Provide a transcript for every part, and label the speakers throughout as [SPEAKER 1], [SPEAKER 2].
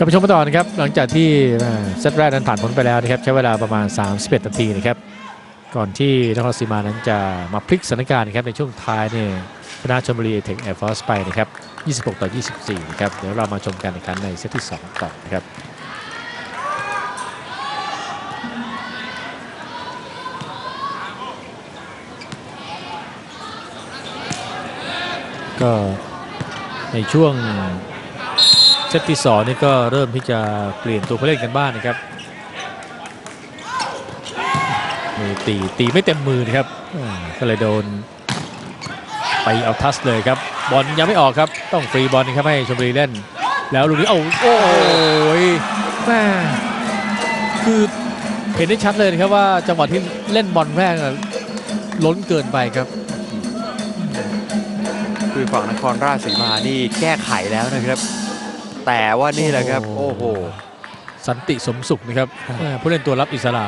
[SPEAKER 1] กลับไปชมกันต่อนะครับหลังจากที่เซตแรกนั้นผ่านพ้นไปแล้วนะครับใช้เวลาประมาณ 31 นาทีนะครับก่อนที่นครศรีมานั้นจะมาพลิกสถานการณ์นะครับในช่วงท้ายเนี่ยชนะชลบุรีเทคแอร์ฟอร์สไปนะครับ 26 ต่อ 24 นะครับเดี๋ยวเรามาชมกันอีกครั้งในเซตที่ 2 ต่อนะครับก็ในช่วง เซตที่สองนี่ก็เริ่มที่จะเปลี่ยนตัวผู้เล่นกันบ้างนะครับมือตีตีไม่เต็มมือนะครับก็เลยโดน ไปเอาทัสเลยครับ บอลยังไม่ออกครับ ต้องฟรีบอลนะครับให้ชมบุรีเล่น แล้วลูกนี้เอาโอ้ยแม่คือเห็นได้ชัดเลยนะครับว่าจังหวะที่เล่นบอลแรกล้นเกินไปครับ
[SPEAKER 2] คือฝั่งนครราชสีมานี่แก้ไขแล้วนะครับ แต่ว่านี่แหละครับ
[SPEAKER 1] โอ้
[SPEAKER 2] โอ้
[SPEAKER 1] โห
[SPEAKER 2] โห
[SPEAKER 1] สันติสมสุขนะครับแม่ผู้เล่นตัวรับอิสระ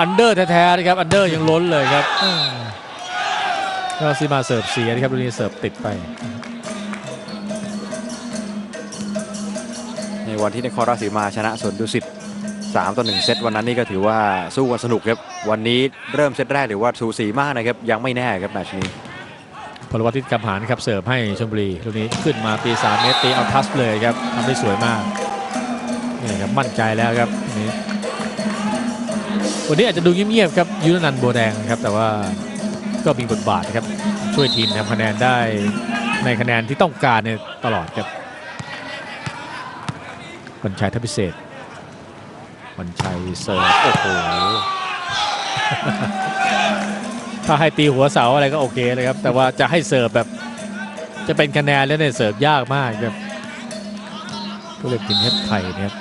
[SPEAKER 1] อันเดอร์แท้ๆนะครับ อันเดอร์ยังล้นเลยครับเราซีมาเสิร์ฟเสียนะครับลูกนี้เสิร์ฟติดไป
[SPEAKER 2] ในวันที่นครราชสีมาชนะสวนดุสิต3ต่อ1เซตวันนั้นนี่ก็ถือว่าสู้กันสนุกครับ วันนี้เริ่มเซตแรกหรือว่าสูสีมากนะครับ ยังไม่แน่ครับแมตช์นี้
[SPEAKER 1] พลวัตทิกำหารครับเสิร์ฟให้ชลบุรีลูกนี้ขึ้นมาตีสามเมตรตีเอาทัสเลยครับทำได้สวยมากนี่ครับมั่นใจแล้วครับนี่วันนี้อาจจะดูเงียบๆครับยุนันท์บัวแดงครับแต่ว่าก็มีบทบาทนะครับช่วยทีมทำคะแนนได้ในคะแนนที่ต้องการเนี่ยตลอดครับวันชัยทัพพิเศษวันชัยเสิร์ฟโอ้โห ถ้าให้ตีหัวเสาอะไรก็โอเคเลยครับ แต่ว่าจะให้เสิร์ฟแบบ จะเป็นคะแนนแล้วเนี่ยเสิร์ฟยากมากครับผู้เล่นทีมเฮดไทยนะครับ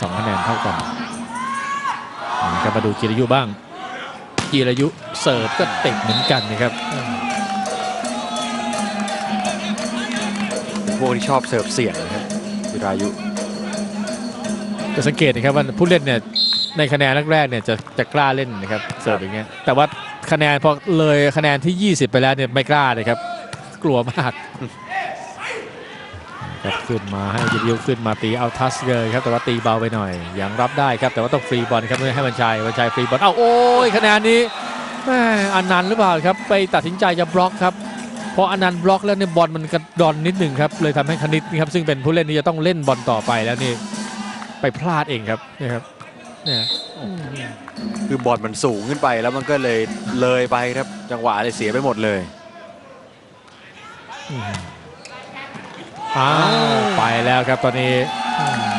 [SPEAKER 1] สองคะแนนเท่ากันนะครับมาดูจิรยุบ้างจิรยุเสิร์ฟก็ติดเหมือนกันนะครับ
[SPEAKER 2] พวกที่ชอบเสิร์ฟเสี่ยงนะครับวิรายุ
[SPEAKER 1] จะสังเกตนะครับว่าผู้เล่นเนี่ยในคะแนนแรกๆเนี่ยจะจะกล้าเล่นนะครับเสิร์ฟอย่างเงี้ยแต่ว่า คะแนนพอเลยคะแนนที่ 20 ไปแล้วเนี่ยไม่กล้าเลยครับ กลัวมากครับขึ้นมาให้ยิบยิวขึ้นมาตีเอาทัสเลยครับแต่ว่าตีเบาไปหน่อยยังรับได้ครับแต่ว่าต้องฟรีบอลครับไม่ให้บรรชัยบรรชัยฟรีบอลเอ้าโอ้ยคะแนนนี้แม่อนันหรือเปล่าครับ ไปตัดสินใจจะบล็อกครับพออนันต์บล็อกแล้วเนี่ยบอลมันกระดอนนิดหนึ่งครับเลยทำให้คณิตนะครับซึ่งเป็นผู้เล่นที่จะต้องเล่นบอลต่อไปแล้วนี่ไปพลาดเองครับนี่ครับเนี่ย
[SPEAKER 2] คือบอลมันสูงขึ้นไปแล้วมันก็เลยเลยไปครับจังหวะเลยเสียไปหมดเลย
[SPEAKER 1] อืมอ้าวไปแล้วครับตอนนี้อืม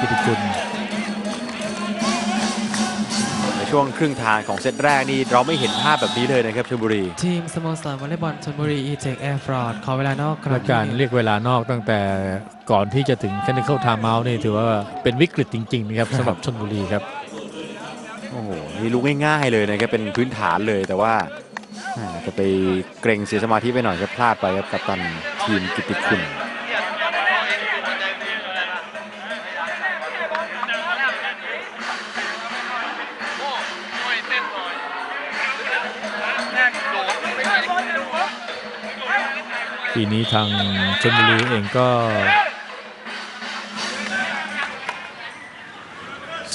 [SPEAKER 1] กิติกุล
[SPEAKER 2] ในช่วงครึ่งทางของเซตแรกนี่เราไม่เห็นภาพแบบนี้เลยนะครับชลบุรี
[SPEAKER 3] ทีมสโมสรวอลเลย์บอลชลบุรีอีเจกแอร์ฟรอดขอเวลานอกค
[SPEAKER 1] และ
[SPEAKER 3] รั้ง
[SPEAKER 1] การ
[SPEAKER 3] ที่
[SPEAKER 1] เรียกเวลานอกตั้งแต่ก่อนที่จะถึง technical timeout นี่ถือว่าเป็นวิกฤตจริงๆนะครับสำหรับชนบุรีครับ
[SPEAKER 2] โอ้โห นี่ลูกง่ายๆเลยนะครับเป็นพื้นฐานเลยแต่ว่าจะไปเกรงเสียสมาธิไปหน่อยก็พลาดไปครับกับตันทีมกิตติคุณ
[SPEAKER 1] ปีนี้ทางชนบุรีเองก็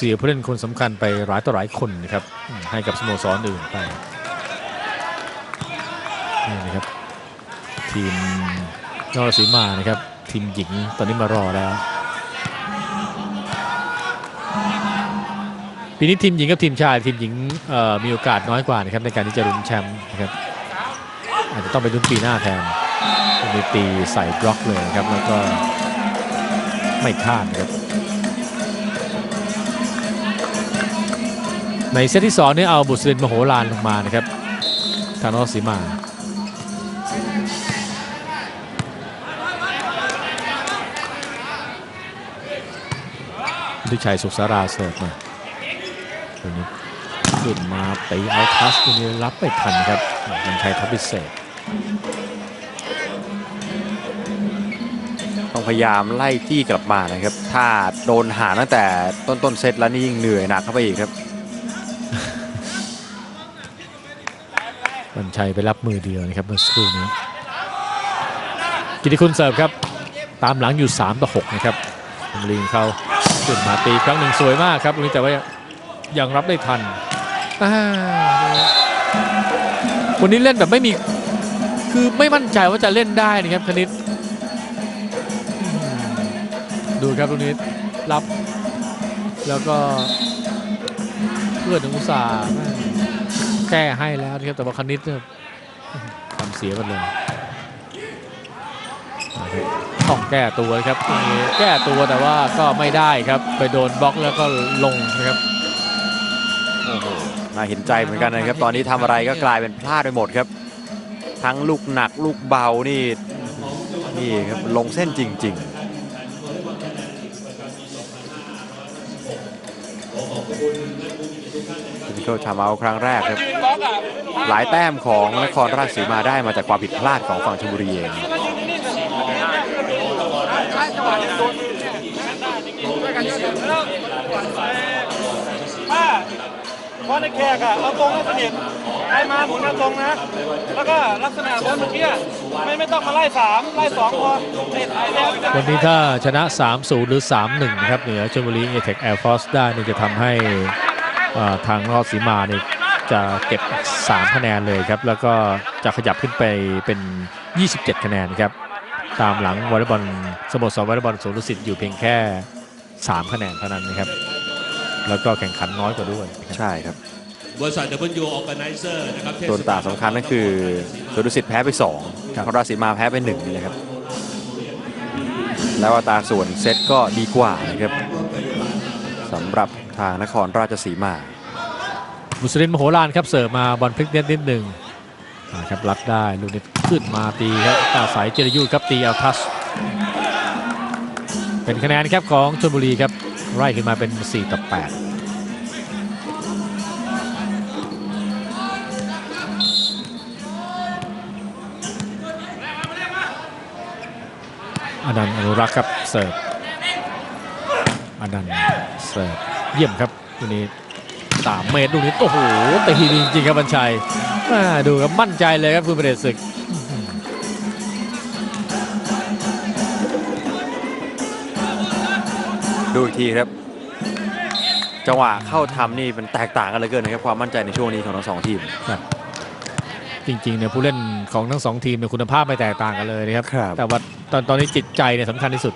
[SPEAKER 1] สียผู้เล่นคนสำคัญไปหลายต่อหลายคนนะครับให้กับสโมสรอื่นไปนี่นะครับทีมนรสีมานะครับ ทีมหญิงตอนนี้มารอแล้วปีนี้ทีมหญิงกับทีมชายทีมหญิงมีโอกาสน้อยกว่านะครับในการที่จะลุ้นแชมป์นะครับอาจจะต้องไปลุ้นปีหน้าแทนตรงนี้ตีใส่บล็อกเลยครับแล้วก็ไม่พลาดนะครับ ในเซตที่2นี่เอาบุษรินมโหฬารลงมานะครับทานรสีมาทิชัยสุขสาราเสิร์ฟมาตัวนี้ขึ้นมาตีเอาทัสตัวนี้รับไม่ทันครับมันชัยทัพพิเศษ
[SPEAKER 2] ต้องพยายามไล่จี้กลับมานะครับ ถ้าโดนหาตั้งแต่ต้นต้นๆเซตแล้วนี่ยิ่งเหนื่อยหนักเข้าไปอีกครับ
[SPEAKER 1] ชัยไปรับมือเดียวนะครับเมื่อสักครู่นี้กิติคุณเสิร์ฟครับตามหลังอยู่ 3 ต่อ 6 นะครับลบุรีเขาขึ้นมาตีครั้งหนึ่งสวยมากครับลูกนี้แต่ว่ายังรับได้ทัน วันนี้เล่นแบบไม่มี คือไม่มั่นใจว่าจะเล่นได้นะครับคณิต ดูครับตรงนี้รับ แล้วก็เพื่อนอุตส่าห์ แม่งแก้ให้แล้วนะครับแต่ว่าคณิตเนี่ยทำเสียกันเลยนะครับต้องแก้ตัวนะครับตรงนี้แก้ตัวแต่ว่าก็ไม่ได้ครับ ไปโดนบล็อกแล้วก็ลงนะครับ
[SPEAKER 2] น่าเห็นใจเหมือนกันนะครับ ตอนนี้ทำอะไรก็กลายเป็นพลาดไปหมดครับ ทั้งลูกหนักลูกเบานี่นี่ครับลงเส้นจริง ๆ ฟินิโกชามาครั้งแรกครับหลายแต้มของนครราชสีมาได้มาจากความผิดพลาดของฝั่งชลบุรีเอง
[SPEAKER 4] ถ้าเพราะในแขกอะเอาตรงให้สนิทใครมาหมุนเอาตรงนะ แล้วก็ลักษณะบอลเมื่อกี้อะไม่ไม่ต้องมาไล่สามไล่สองพอเตะท้ายแล้ว
[SPEAKER 1] วันนี้ถ้าชนะ 3-0 หรือ 3-1 นะครับเหนือชลบุรีเอเทคแอร์ฟอร์สได้นี่จะทำให้ อ่าทางรอดสีมาเนี่ยจะเก็บ 3 คะแนนเลยครับ แล้วก็จะขยับขึ้นไปเป็น 27 คะแนนครับ ตามหลังวอลเลย์บอลสโมสรวอลเลย์บอลสวนดุสิตอยู่เพียงแค่ 3 คะแนนเท่านั้นนะครับ แล้วก็แข่งขันน้อยกว่าด้วยนะครับ
[SPEAKER 2] ใช่ครับ
[SPEAKER 5] บริษัท W Organizer นะครับ
[SPEAKER 2] ส่วนต่างสำคัญนั่นคือสุดุสิตแพ้ไป2นครราชสีมาแพ้ไป1นี่แหละครับ แล้วอัตราส่วนเซตก็ดีกว่านะครับ สำหรับทางนครราชสีมา
[SPEAKER 1] มุสลินมโหฬารครับเสิร์ฟมาบอลพลิกเน็ตนิดหนึ่งครับรัดได้ลูกนี้ขึ้นมาตีครับอาศัยเจริยุทธครับตีเอาทัชเป็นคะแนนครับของชลบุรีครับไล่ขึ้นมาเป็น 4 ต่อ 8อนันต์อนุรักษ์ครับเสิร์ฟ อนันต์เสิร์ฟเยี่ยมครับลูกนี้สามเมตรลูกนี้โอ้โหตีดีจริงๆครับบัญชัยอ่าดูครับมั่นใจเลยครับคุณประเดชศึก
[SPEAKER 2] ดูอีกทีครับ จังหวะเข้าทำนี่มันแตกต่างกันเหลยเกินนะครับความมั่นใจในช่วงนี้ของทั้งสองทีม
[SPEAKER 1] จริงๆเนี่ยผู้เล่นของทั้งสองทีมเนี่ยคุณภาพไม่แตกต่างกันเลยนะครับ
[SPEAKER 2] ครับ
[SPEAKER 1] แต่ว่าตอนตอนนี้จิตใจเนี่ยสำคัญที่สุด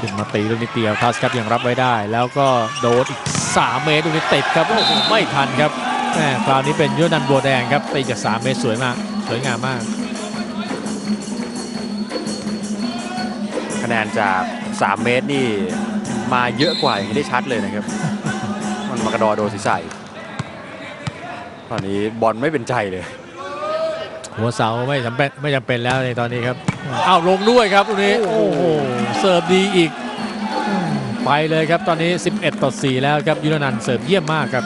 [SPEAKER 1] ขึ้นมาตีลูกนี้เตียวทัสครับยังรับไว้ได้ แล้วก็โดนอีก 3 เมตรลูกนี้ติดครับโอ้โหไม่ทันครับแหมคราวนี้เป็นยุทธนันท์บัวแดงครับตีจาก 3 เมตรสวยมาก สวยงามมาก
[SPEAKER 2] คะแนนจาก 3 เมตรนี่มาเยอะกว่าอย่างที่ได้ชัดเลยนะครับ มันมากระดอโดนศีรษะอีกตอนนี้บอลไม่เป็นใจเลย
[SPEAKER 1] หัวเสาไม่จำเป็นไม่จำเป็นแล้วในตอนนี้ครับอ้าวลงด้วยครับตรงนี้โอ้โหเสิร์ฟดีอีกอืมไปเลยครับตอนนี้ 11 ต่อ 4 แล้วครับยุทธนันท์เสิร์ฟเยี่ยมมากครับ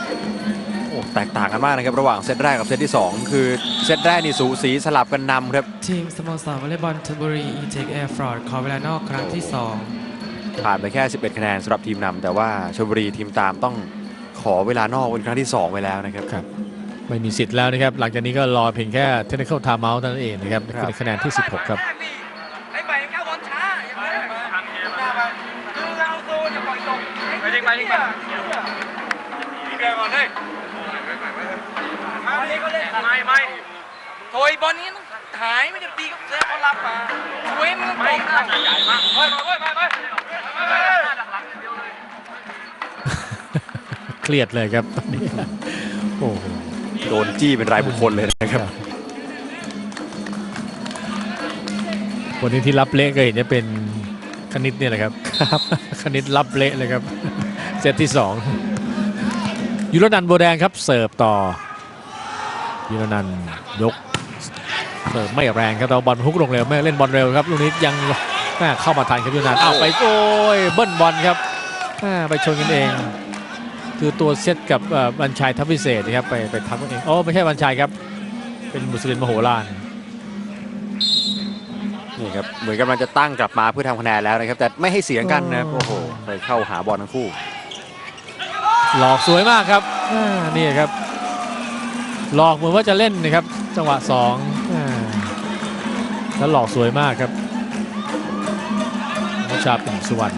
[SPEAKER 2] โอ้แตกต่างกันมากนะครับ ระหว่างเซตแรกกับเซตที่ 2 คือเซตแรกนี่สูสีสลับกันนำครับ
[SPEAKER 3] ทีมสโมสรวอลเลย์บอลชลบุรีอีเทคแอร์ฟรอดขอเวลานอกครั้งที่ 2
[SPEAKER 2] ผ่านไปแค่ 11 คะแนนสำหรับทีมนำแต่ว่าชลบุรีทีมตามต้องขอเวลานอกเป็นครั้งที่ 2 ไปแล้วนะครับ
[SPEAKER 1] ครับ ไม่มีสิทธิ์แล้วนะครับ หลังจากนี้ก็รอเพียงแค่เทคนิค l ล i ท e เ u า t เท่านั้นเองนะครับ
[SPEAKER 2] ครับ
[SPEAKER 1] เป็นคะแนนที่ 16 ครับ
[SPEAKER 4] ไอ้ใบเข้าบอลช้าเห็นไหมทำเกมหน้าไปคือเอาโซนอย่าปล่อยตกไปยิงไปยิงไปยิงเบียร์ก่อนเลยมาเลยก็เล่นไม่ไม่โถยบอลนี้ต้องหายไม่ได้ตีก็เซฟเขารับมาเว้นมันตรงข้างใหญ่มากเฮ้ยมาเฮ้ยมาเฮ้ย
[SPEAKER 1] เครียดเลยครับตอนนี้โอ้โห
[SPEAKER 2] โดนจี้เป็นรายบุคคลเลยนะครับ
[SPEAKER 1] วันนี้ที่รับเละก็เห็นจะเป็นคณิตเนี่ยแหละครับครับคณิตรับเละเลยครับเซตที่2ยุรนันท์โบวแดงครับเสิร์ฟต่อยุรนันท์ยกเสิร์ฟไม่แรงครับแต่ว่าบอลฮุกลงเร็วไม่เล่นบอลเร็วครับลูกนี้ยังแม่เข้ามาทันครับยุรนันท์อ้าวไปโอ้ยเบิ้ลบอลครับแม่ไปชนกันเอง คือตัวเซตกับเอ่อบัญชัยทัพพิเศษนะครับไปไปทับกันเองโอ้ไม่ใช่บัญชัยครับเป็นมุสลิมมโหฬาร
[SPEAKER 2] นี่ครับเหมือนกำลังจะตั้งกลับมาเพื่อทำคะแนนแล้วนะครับ แต่ไม่ให้เสียงกันนะครับ
[SPEAKER 1] โอ้
[SPEAKER 2] โอ้โหไปเข้าหาบอลทั้งคู่
[SPEAKER 1] หลอกสวยมากครับอ่านี่ครับ หลอกเหมือนว่าจะเล่นนะครับ จังหวะสองอ่าแล้วหลอกสวยมากครับนชชาปิ่นสุวรรณ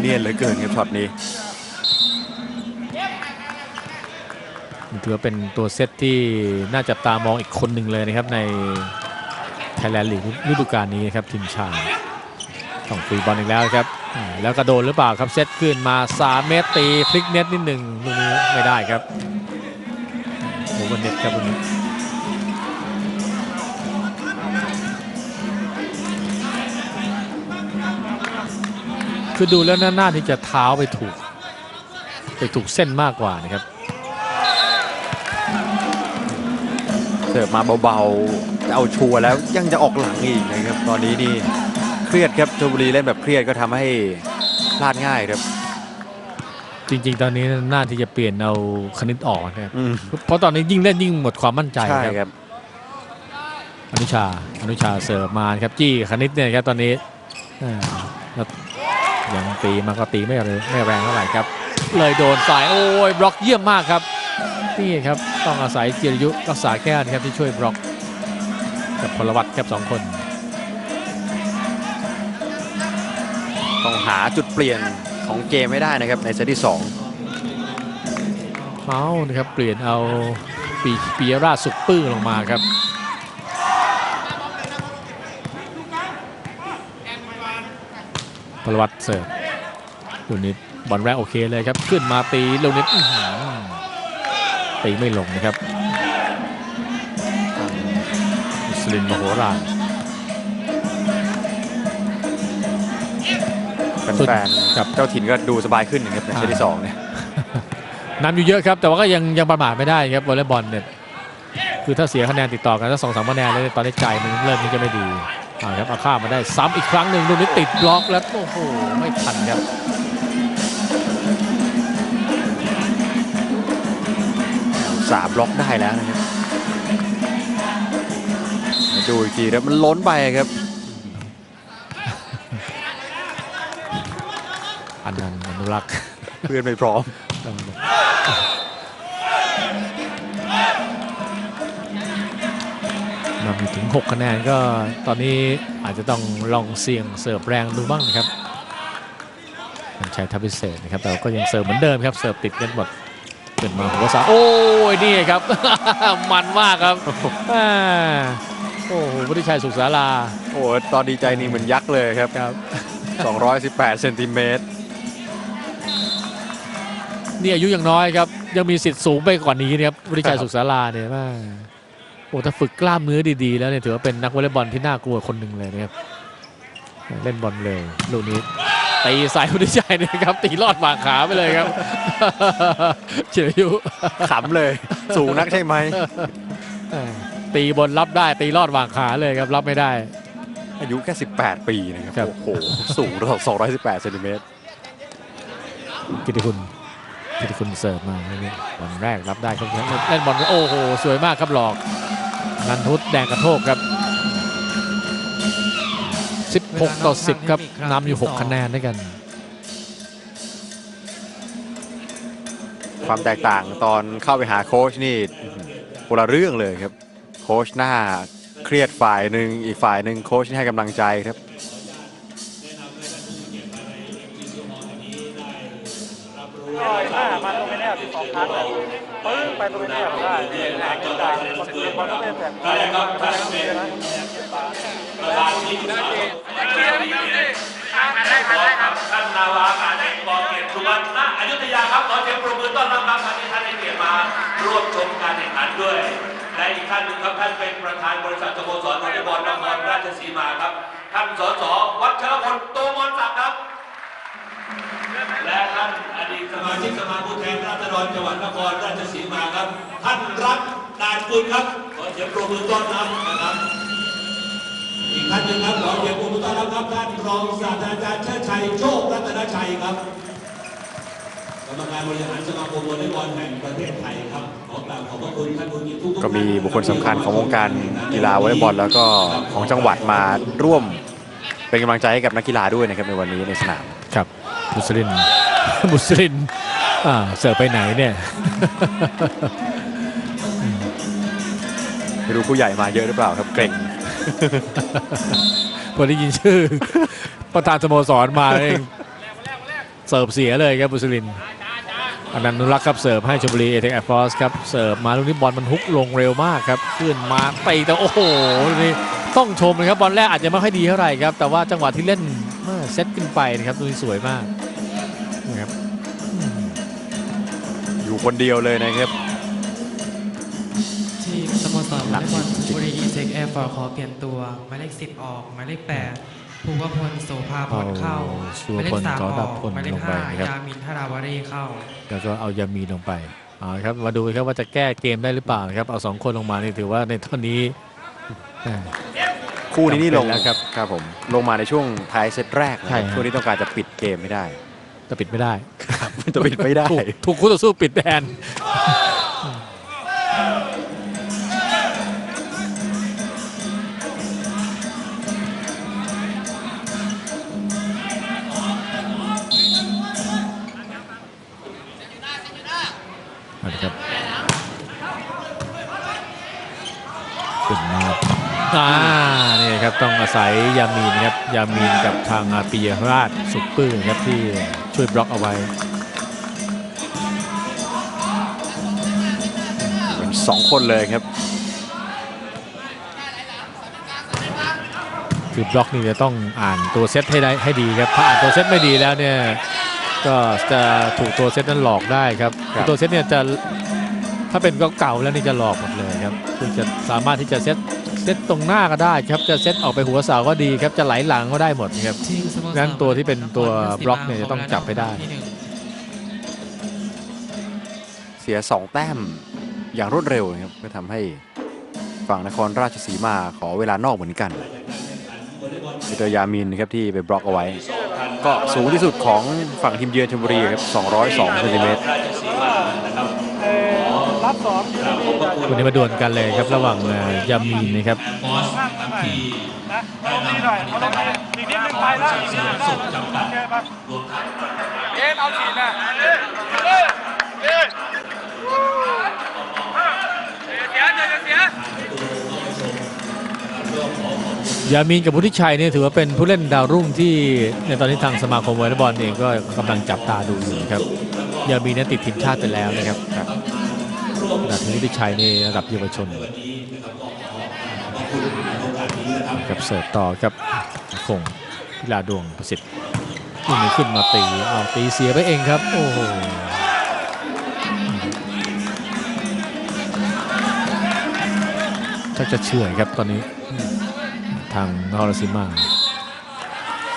[SPEAKER 2] เนียนเหลือเกินครับช็อตนี้
[SPEAKER 1] ถือว่าเป็นตัวเซตที่น่าจับตามองอีกคนหนึ่งเลยนะครับในไทยแลนด์ลีกฤดูกาลนี้ครับทีมชาติต้องฟรีบอลอีกแล้วครับ แล้วกระโดดหรือเปล่าครับเซตขึ้นมา 3 เมตรตีพลิกเน็ตนิดหนึ่งลูกนี้ไม่ได้ครับโอเวอร์เน็ตครับลูกนี้คือดูแล้วน่าที่จะเท้าไปถูก ไปถูกเส้นมากกว่านะครับ
[SPEAKER 2] เสิร์ฟมาเบาๆจะเอาชัวร์แล้วยังจะออกหลังอีกนะครับ ตอนนี้นี่เครียดครับชลบุรีเล่นแบบเครียดก็ทำให้พลาดง่ายครับ
[SPEAKER 1] จริงๆ ตอนนี้น่าที่จะเปลี่ยนเอาคณิตออกนะครับ
[SPEAKER 2] อืม
[SPEAKER 1] เพราะตอนนี้ยิ่งเล่นยิ่งหมดความมั่นใจ
[SPEAKER 2] ใช่
[SPEAKER 1] ครับ
[SPEAKER 2] ครับ
[SPEAKER 1] อนุชา อนุชาเสิร์ฟมาครับจี้คณิตเนี่ยครับตอนนี้อ่าแล้วยังตีมันก็ตีไม่เร็วไม่แรงเท่าไหร่ครับ เลยโดนสายโอ้ยบล็อกเยี่ยมมากครับ นี่ครับ ต้องอาศัยจิรยุรักษาแก้วนะครับที่ช่วยบล็อก กับพลวัตครับสองคน
[SPEAKER 2] ต้องหาจุดเปลี่ยนของเกมไม่ได้นะครับในเซตที่
[SPEAKER 1] เอานะครับเปลี่ยนเอาปีปียราชสุขปื้อลงมาครับพลวัตเสิร์ฟลูกนี้บอลแรกโอเคเลยครับ ขึ้นมาตีลูกนี้อื้อหือ ตีไม่ลงนะครับมุสลินมโหฬาร
[SPEAKER 2] 2แฟน
[SPEAKER 1] ครับ
[SPEAKER 2] ๆเจ้าถิ่นก็ดูสบายขึ้นนะครับในเซตที่2เนี่ย
[SPEAKER 1] นำอยู่เยอะครับ แต่ว่าก็ยังยังประมาทไม่ได้ครับวอลเลย์บอลเนี่ยคือถ้าเสียคะแนนติดต่อกันถ้าสองสามคะแนนแล้วตอนนี้ใจมันเริ่มที่จะไม่ดีอ่าครับเอาข้ามมาได้ซ้ำอีกครั้งหนึ่งลูกนี้ติดบล็อกแล้วโอ้โหไม่ทันครับ
[SPEAKER 2] 3บล็อกได้แล้วนะครับมาดูอีกทีครับมันล้นไปครับ
[SPEAKER 1] อันนั้นอนุรักษ์
[SPEAKER 2] เพื่อนไม่พร้อม
[SPEAKER 1] นำอยู่ถึง 6 คะแนนก็ตอนนี้อาจจะต้องลองเสี่ยงเสิร์ฟแรงดูบ้างนะครับมันใช้ทัพพิเศษนะครับแต่ก็ยังเสิร์ฟเหมือนเดิมครับ เสิร์ฟติดเน็ตหมด ขึ้นมาหัวสาโอ้ยนี่ครับ มันมากครับอ่าโอ้โหวุฒิชัยสุขศาลา
[SPEAKER 2] โอ้ตอนดีใจนี่เหมือนยักษ์เลยครับ
[SPEAKER 1] ครับ
[SPEAKER 2] 218เซนติเมตร
[SPEAKER 1] นี่อายุยังน้อยครับ ยังมีสิทธิ์สูงไปกว่านี้นะครับวิริชัยสุขศาลาเนี่ยว่าโอ้ถ้าฝึกกล้ามเนื้อดีๆ แล้วเนี่ยถือว่าเป็นนักวอลเลย์บอลที่น่ากลัวคนหนึ่งเลยนะครับเล่นบอลเร็วลูกนี้ ตีใส่วิริชัยเนี่ยครับ ตีลอดหมากขาไปเลยครับ เฉยยุ
[SPEAKER 2] ขำเลย สูงนักใช่ไหม
[SPEAKER 1] ตีบนรับได้ตีลอดหมากขาเลยครับ รับไม่ได้
[SPEAKER 2] อายุแค่ 18 ปีนะครับ
[SPEAKER 1] ครับ
[SPEAKER 2] โอ้โห สูง218เซนติเมตร
[SPEAKER 1] กิติคุณกิติคุณเสิร์ฟมาเรื่อยๆบอลแรกรับได้ครับเล่นบอลโอ้โห สวยมากครับหลอกนันทุศแดงกระโทกครับ 16ต่อ 10 ครับนำอยู่ 6 คะแนนด้วยกัน
[SPEAKER 2] ความแตกต่างตอนเข้าไปหาโค้ชนี่คนละเรื่องเลยครับ โค้ชหน้าเครียดฝ่ายหนึ่งอีกฝ่ายหนึ่งโค้ชนี่ให้กำลังใจครับ
[SPEAKER 4] ต่อยหน้ามาตรงนี้สองครั้งเลยปึ้งไปตรงนี้ได้แรงได้คนอื่นเขาไม่แตกได้ครับได้ครับประธานทีมนะเจเกียร์นี่ได้ได้ครับ
[SPEAKER 5] ท่าวาอากาศเอกบอเกียรติสุวรรณอยุธยาครับขอเสียงปรบมือต้อนรับครับท่านที่ท่านได้เกียรติมาร่วมชมการแข่งขันด้วยและอีกท่านหนึ่งครับท่านเป็นประธานบริษัทสโมสรวอลเลย์บอลนครราชสีมาครับท่านสสวัชรพลโตมนศักดิ์ครับ และท่านอดีตสมาชิกสภาผู้แทนราษฎรจังหวัดนครราชสีมาครับ ท่านรักดานกุลครับขอเสียงปรบมือต้อนรับนะครับ ท่านหนึ่งครับขอเสียงปรบมือต้อนรับครับท่านรองศาสตราจารย์เชิดชัยโชครัตนชัยครับกรรมการบริหารสมาคมวอลเลย์บอลแห่งประเทศไทยครับขอกราบขอบพระคุณท่านผู้มีทุกๆ
[SPEAKER 2] ก็มีบุคคลสำคัญของวงการกีฬาวอลเลย์บอล แล้วก็ของจังหวัดมาร่วมเป็นกำลังใจให้กับนักกีฬาด้วยนะครับในวันนี้ในสนาม
[SPEAKER 1] ครับมุสลินมุสลินอ่าเสิร์ฟไปไหนเนี่ย
[SPEAKER 2] ไม่รู้ผู้ใหญ่มาเยอะหรือเปล่าครับเกรง
[SPEAKER 1] พอได้ยินชื่อ ประธานสโมสรมาเองเสิร์ฟเสียเลยครับบุษรินทร์อนันนุรักษ์ครับเสิร์ฟให้ชมบุรีเอเทคแอร์ฟอร์สครับเสิร์ฟมาลูกนี้บอลมันฮุกลงเร็วมากครับขึ้นมาตีแต่โอ้โหนี่ต้องชมนะครับบอลแรกอาจจะไม่ค่อยดีเท่าไหร่ครับแต่ว่าจังหวะที่เล่นเมื่อเซตขึ้นไปนะครับตรงนี้สวยมากนะครับ
[SPEAKER 2] อยู่คนเดียวเลยนะครับ
[SPEAKER 3] สโมสรวอลเลย์บอลชลบุรีอีเทคแอร์ฟอร์ดขอเปลี่ยนตัวหมายเลข10ออกหมายเลข8ภูวพลโสภาพรเข้า
[SPEAKER 1] เอาชั
[SPEAKER 3] ห
[SPEAKER 1] ว
[SPEAKER 3] มายเล
[SPEAKER 1] พล
[SPEAKER 3] ขสาม
[SPEAKER 1] กอ
[SPEAKER 3] อ
[SPEAKER 1] ดั
[SPEAKER 3] อบก
[SPEAKER 1] พล
[SPEAKER 3] หมายเล
[SPEAKER 1] ล
[SPEAKER 3] ข
[SPEAKER 1] งไป
[SPEAKER 3] ห้า
[SPEAKER 1] นะครับ
[SPEAKER 3] ยามินทราวารีเข้า
[SPEAKER 1] แล้วก็เอายามีลงไปเอาละครับมาดูครับว่าจะแก้เกมได้หรือเปล่านะครับเอาสองคนลงมานี่ถือว่าในตอนนี้แหม่
[SPEAKER 2] คู่นี้นี่ลง
[SPEAKER 1] จำเป็นแล้วครับ
[SPEAKER 2] ครับผมลงมาในช่วงท้ายเซตแรกนะ
[SPEAKER 1] ใช่
[SPEAKER 2] ครับ
[SPEAKER 1] ฮะ
[SPEAKER 2] ช่วงนี้ต้องการจะปิดเกมไม่ได้
[SPEAKER 1] แต่ปิดไม่ได้
[SPEAKER 2] จะปิดไม่ได้
[SPEAKER 1] ถูกถูกคู่ต่อสู้ปิดแดน ขึ้นมาอ่านี่ครับต้องอาศัยยามีนครับยามีนกับทางอาปิยราชสุขปื้นครับที่ช่วยบล็อกเอาไว้
[SPEAKER 2] เป็นสองคนเลยครับ
[SPEAKER 1] คือบล็อกนี่จะต้องอ่านตัวเซตให้ได้ให้ดีครับถ้าอ่านตัวเซตไม่ดีแล้วเนี่ยก็จะถูกตัวเซตนั้นหลอกได้ครับ
[SPEAKER 2] ครับ
[SPEAKER 1] ตัวเซตเนี่ยจะถ้าเป็นเก่าๆแล้วนี่จะหลอกหมดเลย ครับคือจะสามารถที่จะเซตเซตตรงหน้าก็ได้ครับจะเซตออกไปหัวเสาก็ดีครับจะไหลหลังก็ได้หมดครับ
[SPEAKER 3] ทีมสโมสร
[SPEAKER 1] งั้นตัวที่เป็นตัวบล็อกเนี่ยจะต้องจับให้ได้
[SPEAKER 3] ที่หนึ่ง
[SPEAKER 2] เสียสองแต้มอย่างรวดเร็วนะครับก็ทำให้ฝั่งนครราชสีมาขอเวลานอกเหมือนกันมิเตอร์ยามินนะครับที่ไปบล็อกเอาไว้ ก็สูงที่สุดของฝั่งทีมเยือนชลบุรีครับ202เซนติเมตร
[SPEAKER 1] วันนี้มาดวลกันเลยครับระหว่างยามีนนะครับ
[SPEAKER 5] บอสครับที่
[SPEAKER 4] นะลงนี้หน่อยเอาลงนี้อีกนิดนึงไปแล้วอีกนิดนึง
[SPEAKER 5] สุขจำกัด
[SPEAKER 4] โอเคปะ
[SPEAKER 5] รวมทั้ง
[SPEAKER 4] เกมเอาฉีดนะเอ้ยเอ้ยเอ้ยเสียเสียเสีย
[SPEAKER 1] ยามีนกับพุทธิชัยเนี่ยถือว่าเป็นผู้เล่นดาวรุ่งที่ในตอนนี้ทางสมาคมวอลเลย์บอลเองก็กำลังจับตาดูอยู่ครับยามีนเนี่ยติดทีมชาติไปแล้วนะครับ ครับขณะที่พุทธิชัยนี่ระดับเยาวชนกับเสิร์ฟต่อครับคงพิลาดวงประสิทธิ์ลูกนี้ขึ้นมาตีเอาตีเสียไปเองครับ โอ้โหชักจะเฉื่อยครับตอนนี้ทางนครราชสีมา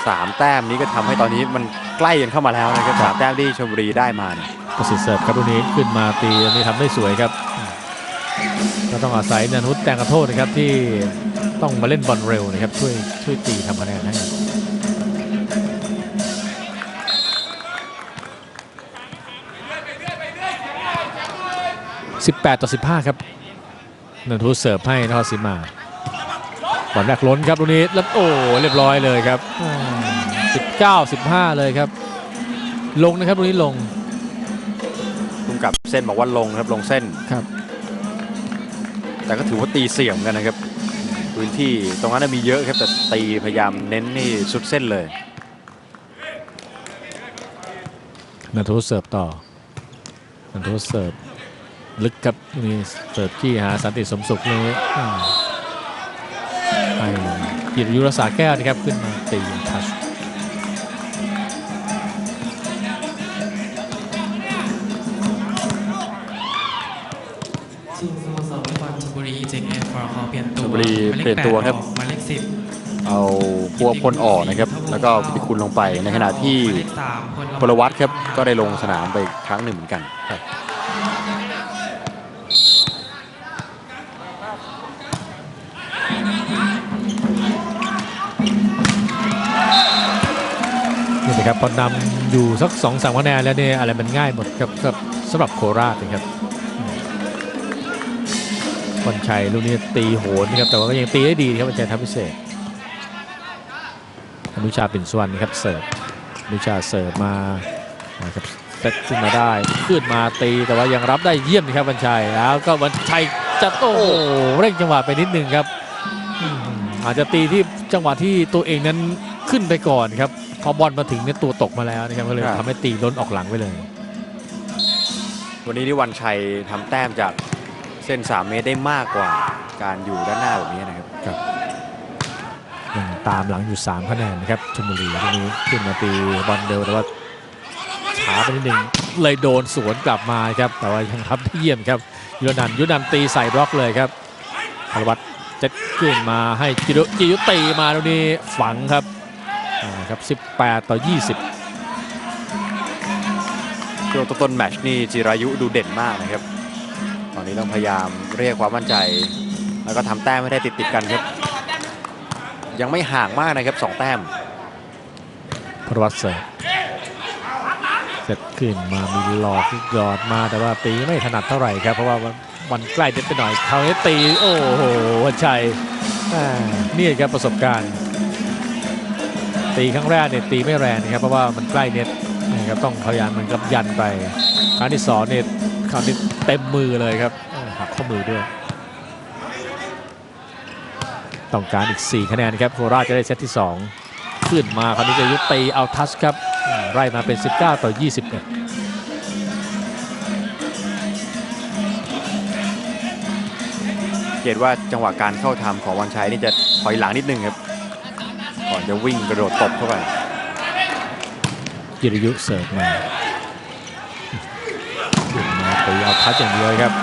[SPEAKER 2] สามแต้มนี้ก็ทำให้ตอนนี้มันใกล้กันเข้ามาแล้วนะครับสามแต้มที่ชลบุรีได้มาเนี่ย
[SPEAKER 1] ประสิทธิ์เสิร์ฟครับลูกนี้ขึ้นมาตีอันนี้ทำได้สวยครับ ก็ต้องอาศัยนันทุตแตงกระโทษนะครับที่ต้องมาเล่นบอลเร็วนะครับช่วยช่วยตีทำคะแนนให้18ต่อ15ครับนันทุตเสิร์ฟให้นครศรีมาบอลแรกล้นครับลูกนี้แล้วโอ้เรียบร้อยเลยครับอืม19 15เลยครับ ลงนะครับลูกนี้ลง
[SPEAKER 2] พุ่มกับเส้นบอกว่าลงครับลงเส้น
[SPEAKER 1] ครับ
[SPEAKER 2] แต่ก็ถือว่าตีเสี่ยงเหมือนกันนะครับ พื้นที่ตรงนั้นมีเยอะครับแต่ตีพยายามเน้นนี่สุดเส้นเลย
[SPEAKER 1] นันทุเสิร์ฟต่อนันทุเสิร์ฟลึกครับนี่เสิร์ฟที่หาสันติสมสุขเลยอืมให้กิตยุรศาแก้วนะครับขึ้นมาตี
[SPEAKER 3] เปลี่ยนตัว
[SPEAKER 2] ครับ
[SPEAKER 3] หมายเลขสิบ
[SPEAKER 2] เอาพัวพลออกนะครับ แล้วก็พิคุณลงไปในขณะที่
[SPEAKER 3] หมายเลขสามพล
[SPEAKER 2] พลวัตครับก็ได้ลงสนามไปครั้งหนึ่งเหมือนกัน
[SPEAKER 1] นี่นะครับพอนำอยู่สักสองสามคะแนนแล้วเนี่ยอะไรมันง่ายหมดครับครับสำหรับโคราชนะครับอืม พรชัยลูกนี้ตีโหนนะครับแต่ว่าก็ยังตีได้ดีนะครับพรชัยทัพพิเศษอนุชาปิ่นสุวรรณนะครับเสิร์ฟอนุชาเสิร์ฟมานะครับเซตขึ้นมาได้ขึ้นมาตีแต่ว่ายังรับได้เยี่ยมนะครับพรชัยแล้วก็พรชัยจะโอ้โหเร่งจังหวะไปนิดนึงครับอืมอาจจะตีที่จังหวะที่ตัวเองนั้นขึ้นไปก่อนครับพอบอลมาถึงเนี่ยตัวตกมาแล้วนะครับก็เลย
[SPEAKER 2] ครับ
[SPEAKER 1] ทำให้ตีล้นออกหลังไปเลย
[SPEAKER 2] วันนี้ที่วันชัยทำแต้มจาก เส้น 3 เมตรได้มากกว่าการอยู่ด้านหน้าแบบนี้นะครับ
[SPEAKER 1] ยังตามหลังอยู่ 3 คะแนนนะครับชลบุรีทีนี้ขึ้นมาตีบอลเร็วแต่ว่าช้าไปนิดนึงเลยโดนสวนกลับมาครับ แต่ว่ายังรับได้เยี่ยมครับยุรนันท์ยุรนันท์ตีใส่บล็อกเลยครับพลวัตเจ็ดขึ้นมาให้จิรุจิยุตีมาตรงนี้ฝังครับอ่าครับ 18 ต่อ 20
[SPEAKER 2] ช่วงต้นๆแมตชนี่จิรายุดูเด่นมากนะครับต อนนี้ต้องพยายามเรียกความมั่นใจ แล้วก็ทำแต้มให้ได้ติดๆกันครับ ยังไม่ห่างมากนะครับสองแต้ม
[SPEAKER 1] พลวัตเสร์ฟเสร็จขึ้นมามีหลอกหยอดมาแต่ว่าตีไม่ถนัดเท่าไหร่ครับ เพราะว่ามันใกล้เด็ดไปหน่อยคราวนี้ตี โอ้โหวันชัยนี่ครับประสบการณ์ ตีครั้งแรกเนี่ยตีไม่แรงนะครับเพราะว่ามันใกล้เน็ตนะครับต้องพยายามมันกับยันไปครั้งที่สองเนี่ย คราวนี้เต็มมือเลยครับโอ้หักข้อมือด้วย ต้องการอีก 4 คะแนนครับโคราชจะได้เซตที่ 2 ขึ้นมาคราวนี้จะยุตีเอาทัชครับอ่าไล่มาเป็น 19 ต่อ21
[SPEAKER 2] เกตว่าจังหวะการเข้าทำของวันชัยนี่จะถอยหลังนิดนึงครับ ก่อนจะวิ่งกระโดดตบเข้าไป
[SPEAKER 1] จิรยุเสิร์ฟมาขึ้น มาตีเอาทัชอย่างเดียวครับ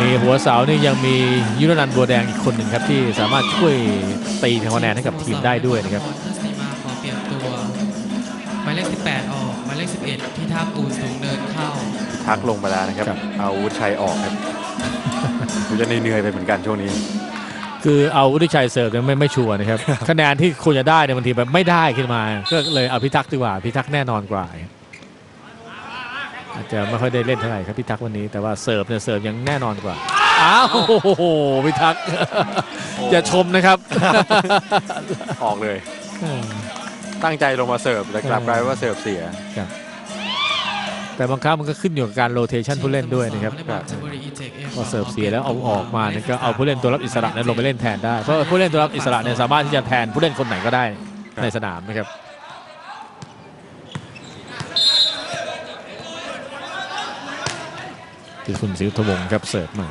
[SPEAKER 1] มีหัวเสานี่ยังมียุรนันท์บัวแดงอีกคนหนึ่งครับที่สามารถช่วยตีคะแนนให้กับทีมได้ด้วยนะครับ
[SPEAKER 3] ทัศนีมาขอเปลี่ยนตัวหมายเลข18 ออกหมายเลข11ที่ท่าปูนสูงเนินเข้า
[SPEAKER 2] ทักลงไปแล้วนะครับ
[SPEAKER 1] ครับ
[SPEAKER 2] เอาวุธชัยออกครับดูจะเหนื่อยๆไปเหมือนกันช่วงนี้
[SPEAKER 1] คือเอาวุฒิชัยเสิร์ฟเนี่ยไม่ไม่ชัวร์นะครับคะแนนที่ควรจะได้เนี่ยบางทีแบบไม่ได้ขึ้นมา ก็เลยเอาพิทักษ์ดีกว่าพิทักษ์แน่นอนกว่า อาจจะไม่ค่อยได้เล่นเท่าไหร่ครับพิทักษ์วันนี้แต่ว่าเสิร์ฟเนี่ยเสิร์ฟยังแน่นอนกว่าอ้าวโอ้โหพิทักษ์อย่าชมนะครับ
[SPEAKER 2] ออกเลย ตั้งใจลงมาเสิร์ฟแต่กลับกลายเป็นว่าเสิร์ฟเสีย
[SPEAKER 1] แต่บางครั้งมันก็ขึ้นอยู่กับการโรเทชันผู้เล่นด้วยนะครับ
[SPEAKER 3] ทีมสโมสรวอลเลย์บอลชลบุรี EJF
[SPEAKER 1] พอเสิร์ฟเสียแล้วเอาออกมาเนี่ยก็เอาผู้เล่นตัวรับอิสระนั้นลงไปเล่นแทนได้เพราะผู้เล่นตัวรับอิสระเนี่ยสามารถที่จะแทนผู้เล่นคนไหนก็ได้
[SPEAKER 2] ครับ
[SPEAKER 1] ในสนามนะครับ ที่คุณสิวทวงศ์ครับเสิร์ฟมา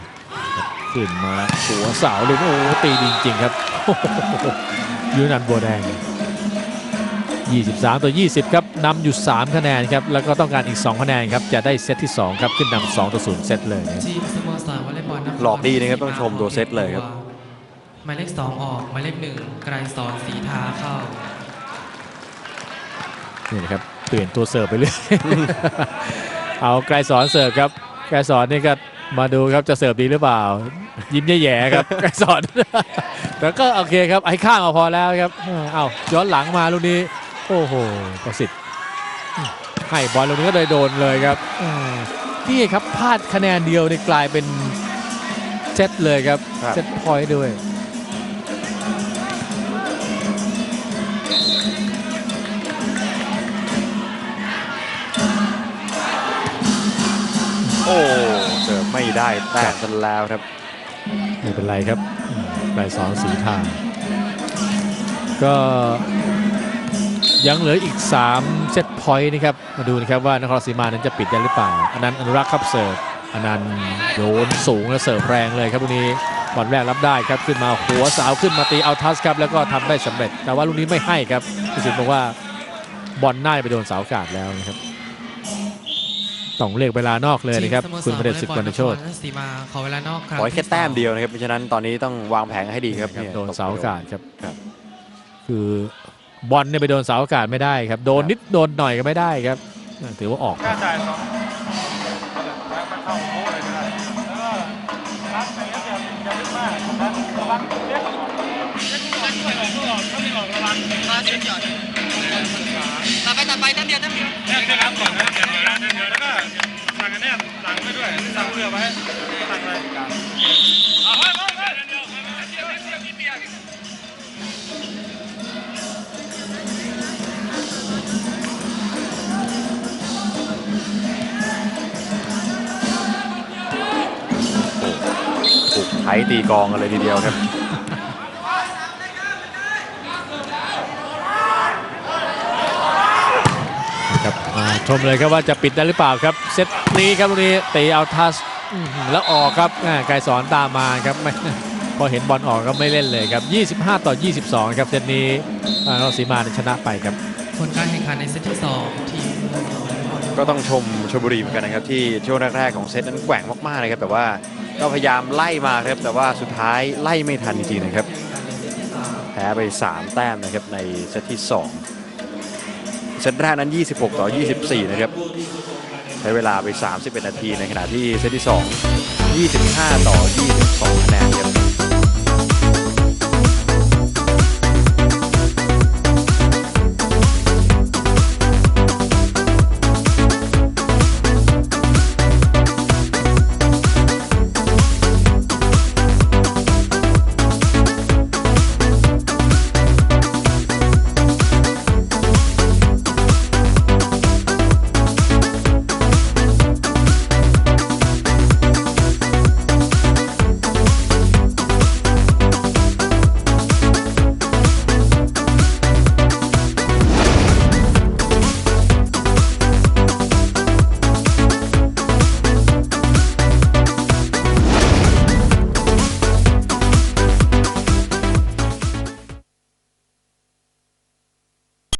[SPEAKER 1] ครับขึ้นมาหัวเสาเลยโอ้โหตีดีจริงๆครับโอ้โหยูนันบัวแดง 23 ต่อ 20 ครับนำอยู่ 3 คะแนนครับ แล้วก็ต้องการอีก 2 คะแนนครับ จะได้เซตที่ 2 ครับ ขึ้นนำ2ต่อ0เซตเลยนะครับ
[SPEAKER 3] ทีมสโมสรวอลเลย์บอลนคร
[SPEAKER 2] หลอกดีนะครับ ต้องชมตัวเซตเลยครับ
[SPEAKER 3] หมายเลข 2 ออก หมายเลข 1 ไกรสอนสีทาเข้า
[SPEAKER 1] นี่นะครับ เปลี่ยนตัวเสิร์ฟไปเรื่อยเอาไกรสอนเสิร์ฟครับ ไกรสอนนี่ก็มาดูครับจะเสิร์ฟดีหรือเปล่า ยิ้มแย่ๆครับไกรสอน แต่ก็โอเคครับไอ้ข้างเอาพอแล้วครับเอาย้อนหลังมาลูกนี้ โอ้โห ประสิทธิ์ให้บอลลูกนี้ก็เลยโดนเลยครับอ่านี่ครับพลาดคะแนนเดียวนี่กลายเป็นเซตเลยครับ
[SPEAKER 2] ครับ
[SPEAKER 1] เซตพอยต์ด้วย
[SPEAKER 2] โอ้เสิร์ฟไม่ได้แต้มซะแล้วครับ
[SPEAKER 1] ไม่เป็นไรครับไกรสอนสีทาง ก็ยังเหลืออีก 3 เซตพอยต์นะครับ มาดูนะครับว่านครราชสีมานั้นจะปิดได้หรือเปล่าอันนั้นต์อนุรักษ์ครับเสิร์ฟอันนั้นต์โยนสูงและเสิร์ฟแรงเลยครับลูกนี้บอลแรกรับได้ครับขึ้นมาหัวสาวขึ้นมาตีเอาทัสครับแล้วก็ทำได้สำเร็จ แต่ว่าลูกนี้ไม่ให้ครับผู้สินบอกว่าบอลน่าจะไปโดนเสาอากาศแล้วนะครับ ต้องเรียกเวลานอกเลยนะครับ
[SPEAKER 3] ทีมสโมส
[SPEAKER 1] คุณพระเดชศึกวรรณโชต
[SPEAKER 3] วอลเลย์บอลนครราชสีมาขอเวลานอกครั้ง
[SPEAKER 2] ขอให้แค่
[SPEAKER 3] ที่
[SPEAKER 2] แต้ม
[SPEAKER 3] สอง
[SPEAKER 2] เดียวนะครับเพราะฉะนั้นตอนนี้ต้องวางแผนให้ดีครับ
[SPEAKER 1] ครับ
[SPEAKER 2] เย
[SPEAKER 1] โดน
[SPEAKER 2] ตก
[SPEAKER 1] เสาอากาศครับ
[SPEAKER 2] ครับ
[SPEAKER 1] คือบอลเนี่ยไปโดนเสาอากาศไม่ได้ครับ โดนนิดโดนหน่อยก็ไม่ได้ครับ ถือว่าออก
[SPEAKER 4] ช้ตีกองกันเลยทีเดียวครับ
[SPEAKER 2] ครับ
[SPEAKER 1] ชมเลยครับว่าจะปิดได้หรือเปล่าครับ เซตนี้ครับตรงนี้ตีเอาทัสแล้วออกครับกายสอนตามมาครับพอเห็นบอลออกก็ไม่เล่นเลยครับ 25 ต่อ 22 ครับเซตนี้ราสีมาชนะไปครับ
[SPEAKER 3] ผลการแข่งขันในเซตที่ 2 ทีม
[SPEAKER 2] ก็ต้องชมชลบุรีเหมือนกันนะครับที่ช่วงแรกๆของเซตนั้นแกว่งมากๆนะครับแต่ว่าก็พยายามไล่มาครับแต่ว่าสุดท้ายไล่ไม่ทันจริงๆนะครับแพ้ไป 3 แต้มนะครับในเซตที่ 2 เซตแรกนั้น 26 ต่อ 24 นะครับ ใช้เวลาไป 31 นาทีในขณะที่เซตที่ 2 25 ต่อ 22คะแนนครับ